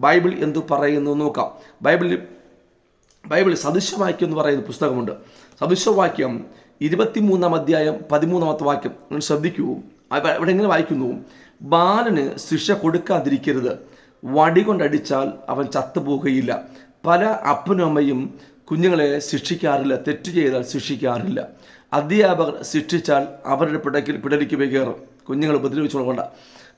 Bible എന്തു പറയുന്നു നോക്കാം. ബൈബിളിൽ ബൈബിൾ സദൃശ്യവാക്യം എന്ന് പറയുന്ന പുസ്തകമുണ്ട്. സദൃശവാക്യം ഇരുപത്തിമൂന്നാം അധ്യായം പതിമൂന്നാമത്തെ വാക്യം. നിങ്ങൾ ശ്രദ്ധിക്കൂ. അവ- അവിടെ എങ്ങനെ വായിക്കുന്നു? ബാലന് ശിക്ഷ കൊടുക്കാതിരിക്കരുത്. വടി കൊണ്ടടിച്ചാൽ അവൻ ചത്തുപോകുകയില്ല. പല അപ്പനും അമ്മയും കുഞ്ഞുങ്ങളെ ശിക്ഷിക്കാറില്ല. തെറ്റ് ചെയ്താൽ ശിക്ഷിക്കാറില്ല. അധ്യാപകർ ശിക്ഷിച്ചാൽ അവരുടെ പിടക്കിൽ പിടലിക്ക് കയറും. കുഞ്ഞുങ്ങൾ ഉപദ്രവിച്ചുകൊണ്ട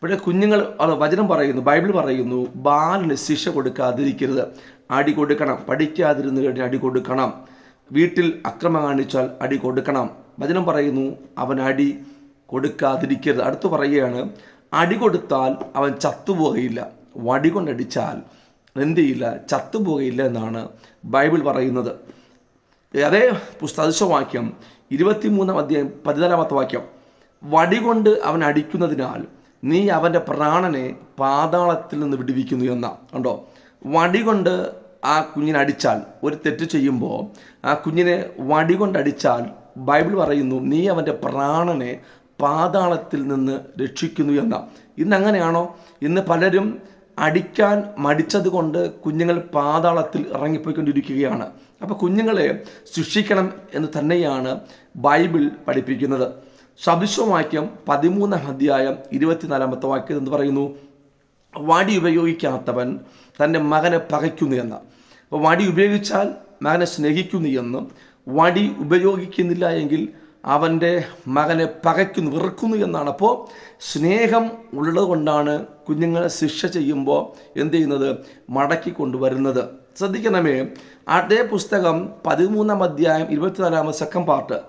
പക്ഷേ കുഞ്ഞുങ്ങൾ അത് വചനം പറയുന്നു ബൈബിൾ പറയുന്നു ബാലിന് ശിക്ഷ കൊടുക്കാതിരിക്കരുത്. അടി കൊടുക്കണം പഠിക്കാതിരുന്ന് കഴിഞ്ഞാൽ അടി കൊടുക്കണം. വീട്ടിൽ അക്രമം കാണിച്ചാൽ അടി കൊടുക്കണം. വചനം പറയുന്നു അവൻ അടി കൊടുക്കാതിരിക്കരുത്. അടുത്ത് പറയുകയാണ് അടി കൊടുത്താൽ അവൻ ചത്തുപോകയില്ല. വടി കൊണ്ടടിച്ചാൽ എന്ത് ചെയ്യില്ല ചത്തുപോകയില്ല എന്നാണ് ബൈബിൾ പറയുന്നത്. അതേ പുസ്തകവാക്യം ഇരുപത്തിമൂന്നാം അധ്യായം പതിനാലാമത്തെ വാക്യം. വടി കൊണ്ട് അവൻ അടിക്കുന്നതിനാൽ നീ അവന്റെ പ്രാണനെ പാതാളത്തിൽ നിന്ന് വിടുവിക്കുന്നു എന്ന. കണ്ടോ? വടി കൊണ്ട് ആ കുഞ്ഞിനെ അടിച്ചാൽ ഒരു തെറ്റ് ചെയ്യുമ്പോൾ ആ കുഞ്ഞിനെ വടി കൊണ്ട് അടിച്ചാൽ ബൈബിൾ പറയുന്നു നീ അവന്റെ പ്രാണനെ പാതാളത്തിൽ നിന്ന് രക്ഷിക്കുന്നു എന്ന. ഇന്ന് അങ്ങനെയാണോ ഇന്ന് പലരും അടിക്കാൻ മടിച്ചത് കൊണ്ട് കുഞ്ഞുങ്ങൾ പാതാളത്തിൽ ഇറങ്ങിപ്പോയിക്കൊണ്ടിരിക്കുകയാണ്. അപ്പോൾ കുഞ്ഞുങ്ങളെ ശിക്ഷിക്കണം എന്ന് തന്നെയാണ് ബൈബിൾ പഠിപ്പിക്കുന്നത്. സദൃശവാക്യം പതിമൂന്നാം അധ്യായം ഇരുപത്തിനാലാമത്തെ വാക്യം എന്ന് പറയുന്നു വടി ഉപയോഗിക്കാത്തവൻ തന്റെ മകനെ പകയ്ക്കുന്നു എന്ന്. അപ്പോൾ വടി ഉപയോഗിച്ചാൽ മകനെ സ്നേഹിക്കുന്നു എന്നും. വടി ഉപയോഗിക്കുന്നില്ല എങ്കിൽ അവന്റെ മകനെ പകയ്ക്കുന്നു വെറുക്കുന്നു എന്നാണ്. അപ്പോൾ സ്നേഹം ഉള്ളത് കൊണ്ടാണ് കുഞ്ഞുങ്ങളെ ശിക്ഷ ചെയ്യുമ്പോൾ എന്ത് ചെയ്യുന്നത്? മടക്കി കൊണ്ടുവരുന്നത്. ശ്രദ്ധിക്കണമേ അതേ പുസ്തകം പതിമൂന്നാം അധ്യായം ഇരുപത്തിനാലാമത് സെക്കൻഡ് പാർട്ട്.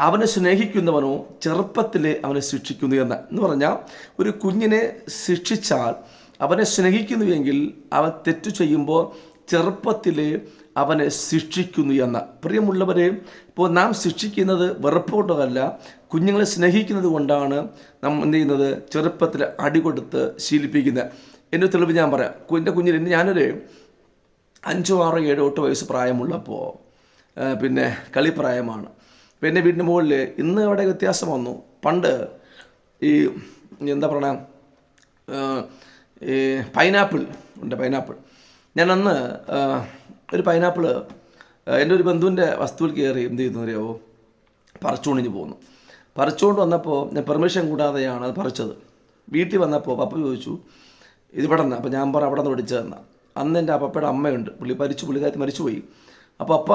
അവനെ സ്നേഹിക്കുന്നവനോ ചെറുപ്പത്തിലെ അവനെ ശിക്ഷിക്കുന്നു എന്ന്. എന്ന് പറഞ്ഞാൽ ഒരു കുഞ്ഞിനെ ശിക്ഷിച്ചാൽ അവനെ സ്നേഹിക്കുന്നുവെങ്കിൽ അവൻ തെറ്റു ചെയ്യുമ്പോൾ ചെറുപ്പത്തിലെ അവനെ ശിക്ഷിക്കുന്നു എന്ന്. പ്രിയമുള്ളവരെ ഇപ്പോൾ നാം ശിക്ഷിക്കുന്നത് വെറുപ്പ് കൊണ്ടല്ല കുഞ്ഞുങ്ങളെ സ്നേഹിക്കുന്നത് കൊണ്ടാണ് നാം എന്ത് ചെയ്യുന്നത്? ചെറുപ്പത്തിൽ അടി കൊടുത്ത് ശീലിപ്പിക്കുന്നത്. എന്റെ തെളിവ് ഞാൻ പറയാം. എന്റെ കുഞ്ഞിന് എന്റെ ഞാനൊരു അഞ്ചോ ആറോ ഏഴോ എട്ടോ വയസ്സ് പ്രായമുള്ളപ്പോൾ പിന്നെ കളിപ്രായമാണ്. എന്റെ വീടിന്റെ മുകളിൽ ഇന്ന് അവിടെ വ്യത്യാസം വന്നു. പണ്ട് ഈ എന്താ പറയണ ഈ പൈനാപ്പിൾ ഉണ്ട് പൈനാപ്പിൾ. ഞാൻ അന്ന് ഒരു പൈനാപ്പിൾ എന്റെ ഒരു ബന്ധുവിന്റെ വസ്തുവിൽ കയറി എന്ത് ചെയ്യുന്നു അറിയാവോ? പറിച്ചുകൊണ്ടിഞ്ഞ് പോകുന്നു പറിച്ചുകൊണ്ട് വന്നപ്പോൾ ഞാൻ പെർമിഷൻ കൂടാതെയാണ് അത് പറിച്ചത്. വീട്ടിൽ വന്നപ്പോൾ പപ്പ ചോദിച്ചു ഇത് ഇവിടെ നിന്ന്? അപ്പോൾ ഞാൻ പറ അവിടെ നിന്ന് പഠിച്ചതെന്നാണ് അന്ന് എന്റെ അപ്പയുടെ അമ്മയുണ്ട്. പുള്ളി മരിച്ചു പുള്ളിക്കാരത്തി മരിച്ചുപോയി. അപ്പോൾ അപ്പ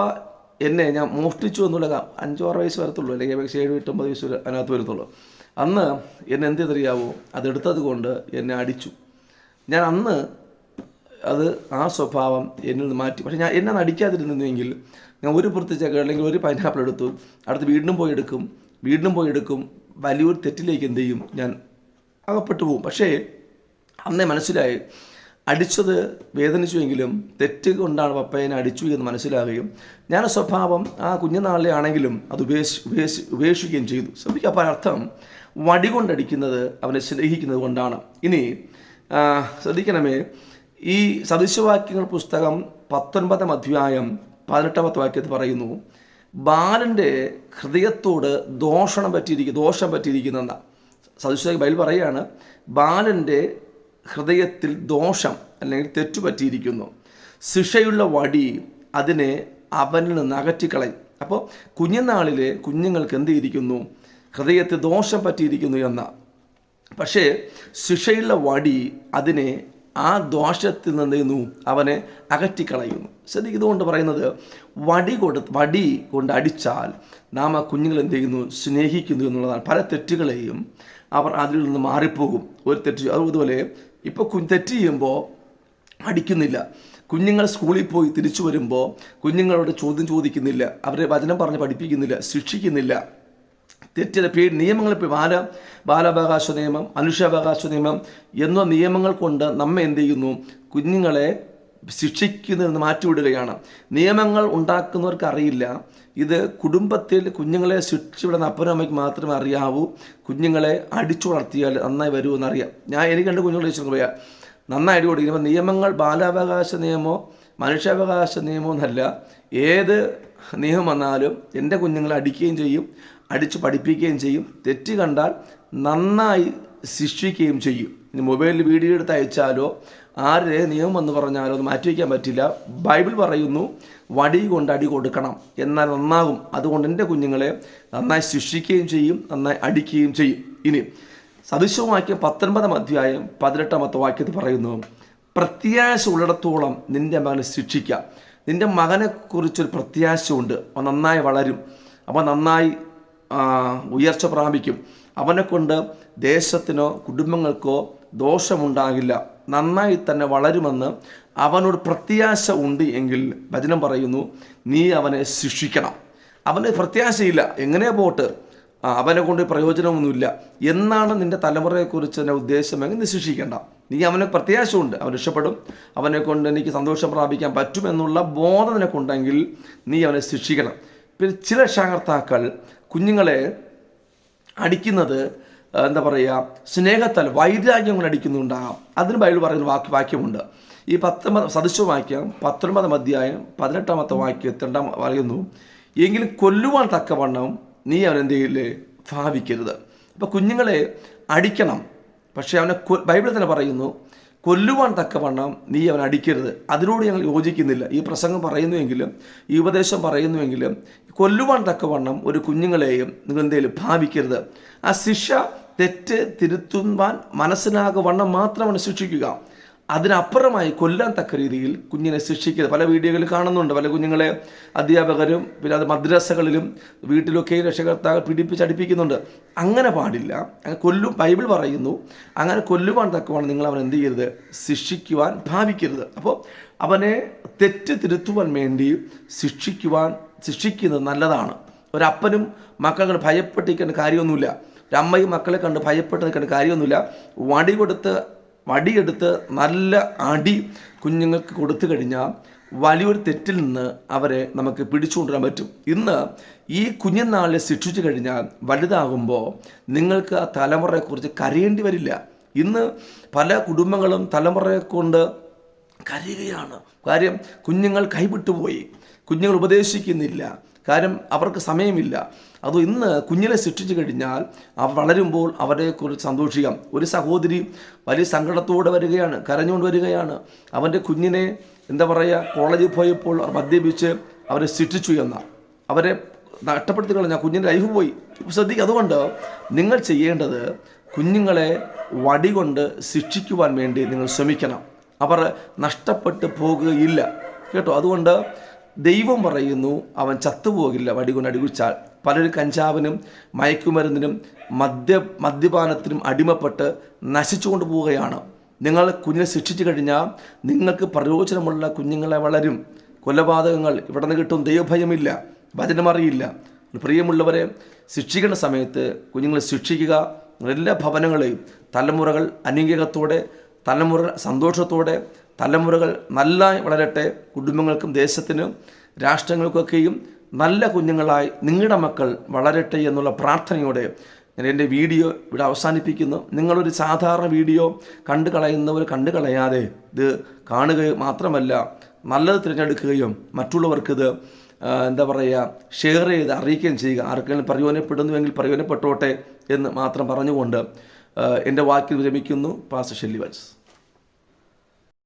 എന്നെ ഞാൻ മോഷ്ടിച്ചു എന്നുള്ള അഞ്ചോ ആറ് വയസ്സ് വരത്തുള്ളൂ. അല്ലെങ്കിൽ ഏകദേശം ഏഴ് എട്ടൊമ്പത് വയസ്സ് അതിനകത്ത് വരത്തുള്ളൂ. അന്ന് എന്നെ എന്ത് ചെയ്തറിയാവോ അതെടുത്തത് കൊണ്ട് എന്നെ അടിച്ചു. ഞാൻ അന്ന് അത് ആ സ്വഭാവം എന്നിൽ നിന്ന് മാറ്റി. പക്ഷേ ഞാൻ എന്നെ നടിക്കാതിരുന്നെങ്കിൽ ഞാൻ ഒരു പുറത്തേക്ക് അല്ലെങ്കിൽ ഒരു പൈനാപ്പിൾ എടുത്തു. അടുത്ത് വീണ്ടും പോയി എടുക്കും. വീണ്ടും പോയി എടുക്കും. വലിയൊരു തെറ്റിലേക്ക് എന്ത് ചെയ്യും? ഞാൻ അകപ്പെട്ടു പോകും. പക്ഷേ അന്നേ മനസ്സിലായി അടിച്ചത് വേദനിച്ചുവെങ്കിലും തെറ്റ് കൊണ്ടാണ് പപ്പയനെ അടിച്ചു എന്ന് മനസ്സിലാകുകയും ഞാൻ സ്വഭാവം ആ കുഞ്ഞുനാളിലെ ആണെങ്കിലും അത് ഉപേക്ഷ ഉപേക്ഷ ഉപേക്ഷിക്കുകയും ചെയ്തു. ശ്രദ്ധിക്കുക അപ്പോൾ അർത്ഥം വടി കൊണ്ടടിക്കുന്നത് അവനെ സ്നേഹിക്കുന്നത് കൊണ്ടാണ്. ഇനി ശ്രദ്ധിക്കണമേ ഈ സദൃശവാക്യങ്ങൾ പുസ്തകം പത്തൊൻപതാം അധ്യായം പതിനെട്ടാമത്തെ വാക്യത്തിൽ പറയുന്നു ബാലന്റെ ഹൃദയത്തോട് ദോഷണം പറ്റിയിരിക്കും ദോഷം പറ്റിയിരിക്കുന്ന സദൃശ ബൈബിൾ പറയുകയാണ് ബാലന്റെ ഹൃദയത്തിൽ ദോഷം അല്ലെങ്കിൽ തെറ്റുപറ്റിയിരിക്കുന്നു ശിക്ഷയുള്ള വടി അതിനെ അവനിൽ നിന്ന് അകറ്റിക്കളയും. അപ്പോൾ കുഞ്ഞുനാളിലെ കുഞ്ഞുങ്ങൾക്ക് എന്ത് ചെയ്തിരിക്കുന്നു? ഹൃദയത്തിൽ ദോഷം പറ്റിയിരിക്കുന്നു എന്ന. പക്ഷേ ശിക്ഷയുള്ള വടി അതിനെ ആ ദോഷത്തിൽ നിന്ന് ചെയ്യുന്നു? അവനെ അകറ്റിക്കളയുന്നു. ശ്രദ്ധിക്കുക ഇതുകൊണ്ട് പറയുന്നത് വടി കൊടു വടി കൊണ്ട് അടിച്ചാൽ നാം ആ കുഞ്ഞുങ്ങൾ എന്ത് ചെയ്യുന്നു? സ്നേഹിക്കുന്നു എന്നുള്ളതാണ്. പല തെറ്റുകളെയും അവർ അതിൽ നിന്ന് മാറിപ്പോകും. ഒരു തെറ്റ് അതുപോലെ ഇപ്പോൾ കുഞ്ഞ് തെറ്റ് ചെയ്യുമ്പോൾ അടിക്കുന്നില്ല കുഞ്ഞുങ്ങൾ സ്കൂളിൽ പോയി തിരിച്ചു വരുമ്പോൾ കുഞ്ഞുങ്ങളോട് ചോദ്യം ചോദിക്കുന്നില്ല. അവരെ വചനം പറഞ്ഞ് പഠിപ്പിക്കുന്നില്ല ശിക്ഷിക്കുന്നില്ല. തെറ്റിലെ പേ നിയമങ്ങൾ ബാല ബാലാവകാശ നിയമം മനുഷ്യാവകാശ നിയമം എന്ന നിയമങ്ങൾ കൊണ്ട് നമ്മെ എന്ത് ചെയ്യുന്നു? കുഞ്ഞുങ്ങളെ ശിക്ഷിക്കുന്നതിൽ മാറ്റി മാറ്റിവിടുകയാണ്. നിയമങ്ങൾ ഉണ്ടാക്കുന്നവർക്ക് അറിയില്ല ഇത് കുടുംബത്തിൽ കുഞ്ഞുങ്ങളെ ശിക്ഷിവിടുന്ന അപ്പനും അമ്മയ്ക്ക് മാത്രമേ അറിയാവൂ. കുഞ്ഞുങ്ങളെ അടിച്ചു വളർത്തിയാൽ നന്നായി വരുമെന്നറിയാം. ഞാൻ എനിക്ക് രണ്ട് കുഞ്ഞുങ്ങളെ ചോദിച്ചു പോയാൽ നന്നായി അടി കൊടുക്കും നിയമങ്ങൾ ബാലാവകാശ നിയമോ മനുഷ്യാവകാശ നിയമോ എന്നല്ല. ഏത് നിയമം വന്നാലും എന്റെ കുഞ്ഞുങ്ങളെ അടിക്കുകയും ചെയ്യും അടിച്ചു പഠിപ്പിക്കുകയും ചെയ്യും. തെറ്റ് കണ്ടാൽ നന്നായി ശിക്ഷിക്കുകയും ചെയ്യും. ഇനി മൊബൈലിൽ വീഡിയോ എടുത്ത് അയച്ചാലോ ആരുടെ നിയമം എന്ന് പറഞ്ഞാലും അത് മാറ്റി മാറ്റിവെക്കാൻ പറ്റില്ല. ബൈബിൾ പറയുന്നു വടി കൊണ്ട് അടി കൊടുക്കണം. എന്നാൽ നന്നാകും. അതുകൊണ്ട് എന്റെ കുഞ്ഞുങ്ങളെ നന്നായി ശിക്ഷിക്കുകയും ചെയ്യും നന്നായി അടിക്കുകയും ചെയ്യും. ഇനി സദൃശവാക്യം പത്തൊൻപതാം അധ്യായം പതിനെട്ടാമത്തെ വാക്യത്തിൽ പറയുന്നു പ്രത്യാശ ഉള്ളിടത്തോളം നിന്റെ മകനെ ശിക്ഷിക്കാം. നിന്റെ മകനെക്കുറിച്ചൊരു പ്രത്യാശയുണ്ട് അവൻ നന്നായി വളരും. അവൻ നന്നായി ഉയർച്ച പ്രാപിക്കും. അവനെക്കൊണ്ട് ദേശത്തിനോ കുടുംബങ്ങൾക്കോ ദോഷമുണ്ടാകില്ല. നന്നായി തന്നെ വളരുമെന്ന് അവനോട് പ്രത്യാശ ഉണ്ട് എങ്കിൽ വചനം പറയുന്നു നീ അവനെ ശിക്ഷിക്കണം. അവന് പ്രത്യാശയില്ല എങ്ങനെ പോട്ട്? അവനെ കൊണ്ട് പ്രയോജനമൊന്നുമില്ല. എന്നാണ് നിന്റെ തലമുറയെക്കുറിച്ച് എന്റെ ഉദ്ദേശമെങ്കിൽ നീ ശിക്ഷിക്കേണ്ട. നീ അവനെ പ്രത്യാശയുണ്ട്. അവൻ രക്ഷപ്പെടും. അവനെ കൊണ്ട് എനിക്ക് സന്തോഷം പ്രാപിക്കാൻ പറ്റുമെന്നുള്ള ബോധം നിനക്കുണ്ടെങ്കിൽ നീ അവനെ ശിക്ഷിക്കണം. പിന്നെ ചില രക്ഷാകർത്താക്കൾ കുഞ്ഞുങ്ങളെ അടിക്കുന്നത് എന്താ പറയുക സ്നേഹത്താൽ വൈരാഗ്യങ്ങൾ അടിക്കുന്നുണ്ടാകാം. അതിന് ബൈബിൾ പറയുന്ന വാക്ക് വാക്യമുണ്ട്. ഈ പത്തൊമ്പത് സദൃശ വാക്യം പത്തൊൻപതാം അധ്യായം പതിനെട്ടാമത്തെ വാക്യം രണ്ടാം പറയുന്നു എങ്കിലും കൊല്ലുവാൻ തക്കവണ്ണം നീ അവനെന്തെങ്കിലും ഭാവിക്കരുത്. അപ്പോൾ കുഞ്ഞുങ്ങളെ അടിക്കണം. പക്ഷേ അവനെ ബൈബിൾ തന്നെ പറയുന്നു കൊല്ലുവാൻ തക്കവണ്ണം നീ അവൻ അടിക്കരുത്. അതിനോട് ഞങ്ങൾ യോജിക്കുന്നില്ല. ഈ പ്രസംഗം പറയുന്നുവെങ്കിലും ഈ ഉപദേശം പറയുന്നുവെങ്കിലും കൊല്ലുവാൻ തക്കവണ്ണം ഒരു കുഞ്ഞുങ്ങളെയും നിങ്ങൾ എന്തെങ്കിലും ഭാവിക്കരുത്. ആ ശിക്ഷ തെറ്റ് തിരുത്തുവാൻ മനസ്സിലാകുവണ്ണം മാത്രമാണ് ശിക്ഷിക്കുക. അതിനപ്പുറമായി കൊല്ലാൻ തക്ക രീതിയിൽ കുഞ്ഞിനെ ശിക്ഷിക്കുക. പല വീഡിയോകളിൽ കാണുന്നുണ്ട്. പല കുഞ്ഞുങ്ങളെ അധ്യാപകരും പിന്നെ അത് മദ്രസകളിലും വീട്ടിലൊക്കെ രക്ഷകർത്താക്കൾ പിടിപ്പിച്ചടിപ്പിക്കുന്നുണ്ട് അങ്ങനെ പാടില്ല. അങ്ങനെ കൊല്ലും ബൈബിൾ പറയുന്നു. അങ്ങനെ കൊല്ലുവാൻ തക്കവാണ് നിങ്ങൾ അവൻ എന്ത് ചെയ്യരുത്? ശിക്ഷിക്കുവാൻ ഭാവിക്കരുത്. അപ്പോൾ അവനെ തെറ്റ് തിരുത്തുവാൻ വേണ്ടി ശിക്ഷിക്കുവാൻ ശിക്ഷിക്കുന്നത് നല്ലതാണ്. ഒരപ്പനും മക്കളെ ഭയപ്പെട്ടിരിക്കേണ്ട കാര്യമൊന്നുമില്ല. ഒരമ്മയും മക്കളെ കണ്ട് ഭയപ്പെട്ട് നിൽക്കേണ്ട കാര്യമൊന്നുമില്ല. വടി കൊടുത്ത് വടിയെടുത്ത് നല്ല അടി കുഞ്ഞുങ്ങൾക്ക് കൊടുത്തു കഴിഞ്ഞാൽ വലിയൊരു തെറ്റിൽ നിന്ന് അവരെ നമുക്ക് പിടിച്ചുകൊണ്ടുവരാൻ പറ്റും. ഇന്ന് ഈ കുഞ്ഞുനാളിൽ ശിക്ഷിച്ചു കഴിഞ്ഞാൽ വലുതാകുമ്പോൾ നിങ്ങൾക്ക് ആ തലമുറയെക്കുറിച്ച് കരയേണ്ടി വരില്ല. ഇന്ന് പല കുടുംബങ്ങളും തലമുറയെ കൊണ്ട് കരയുകയാണ്. കാര്യം കുഞ്ഞുങ്ങൾ കൈവിട്ടുപോയി. കുഞ്ഞുങ്ങൾ ഉപദേശിക്കുന്നില്ല. കാര്യം അവർക്ക് സമയമില്ല. അത് ഇന്ന് കുഞ്ഞിനെ ശിക്ഷിച്ചു കഴിഞ്ഞാൽ അവർ വളരുമ്പോൾ അവരെക്കുറിച്ച് സന്തോഷിക്കാം. ഒരു സഹോദരി വലിയ സങ്കടത്തോടെ വരികയാണ് കരഞ്ഞുകൊണ്ട് വരികയാണ്. അവന്റെ കുഞ്ഞിനെ എന്താ പറയുക കോളേജിൽ പോയപ്പോൾ അവർ മദ്യപിച്ച് അവരെ ശിക്ഷിച്ചു എന്ന. അവരെ നഷ്ടപ്പെടുത്തി കളഞ്ഞ കുഞ്ഞിന്റെ ലൈഫ് പോയി. ശ്രദ്ധിക്കുക അതുകൊണ്ട് നിങ്ങൾ ചെയ്യേണ്ടത് കുഞ്ഞുങ്ങളെ വടി കൊണ്ട് ശിക്ഷിക്കുവാൻ വേണ്ടി നിങ്ങൾ ശ്രമിക്കണം. അവർ നഷ്ടപ്പെട്ടു പോകുകയില്ല. കേട്ടോ? അതുകൊണ്ട് ദൈവം പറയുന്നു അവൻ ചത്തുപോകില്ല. വടികൊണ്ട് അടികുച്ചാൽ പലരും കഞ്ചാവിനും മയക്കുമരുന്നിനും മദ്യ മദ്യപാനത്തിനും അടിമപ്പെട്ട് നശിച്ചുകൊണ്ട് പോവുകയാണ്. നിങ്ങൾ കുഞ്ഞിനെ ശിക്ഷിച്ചു കഴിഞ്ഞാൽ നിങ്ങൾക്ക് പ്രയോജനമുള്ള കുഞ്ഞുങ്ങളെ വളരും. കൊലപാതകങ്ങൾ ഇവിടെ നിന്ന് കിട്ടും. ദൈവഭയമില്ല. വചനമറിയില്ല പ്രിയമുള്ളവരെ ശിക്ഷിക്കുന്ന സമയത്ത് കുഞ്ഞുങ്ങളെ ശിക്ഷിക്കുക. എല്ലാ ഭവനങ്ങളെയും തലമുറകൾ അനുഗ്രഹത്തോടെ തലമുറ സന്തോഷത്തോടെ തലമുറകൾ നല്ല വളരട്ടെ കുടുംബങ്ങൾക്കും ദേശത്തിനും രാഷ്ട്രങ്ങൾക്കൊക്കെയും നല്ല കുഞ്ഞുങ്ങളായി നിങ്ങളുടെ മക്കൾ വളരട്ടെ എന്നുള്ള പ്രാർത്ഥനയോടെ ഞാൻ എന്റെ വീഡിയോ ഇവിടെ അവസാനിപ്പിക്കുന്നു. നിങ്ങളൊരു സാധാരണ വീഡിയോ കണ്ടു കളയുന്നവർ കണ്ടു കളയാതെ ഇത് കാണുക മാത്രമല്ല നല്ലത് തിരഞ്ഞെടുക്കുകയും മറ്റുള്ളവർക്കിത് എന്താ പറയുക ഷെയർ ചെയ്ത് അറിയിക്കുകയും ചെയ്യുക. ആർക്കെങ്കിലും പ്രയോജനപ്പെടുന്നുവെങ്കിൽ പ്രയോജനപ്പെട്ടോട്ടെ എന്ന് മാത്രം പറഞ്ഞുകൊണ്ട് എന്റെ വാക്കിൽ വിരമിക്കുന്നു. പാസ് ഷെല്ലി വത്സ്.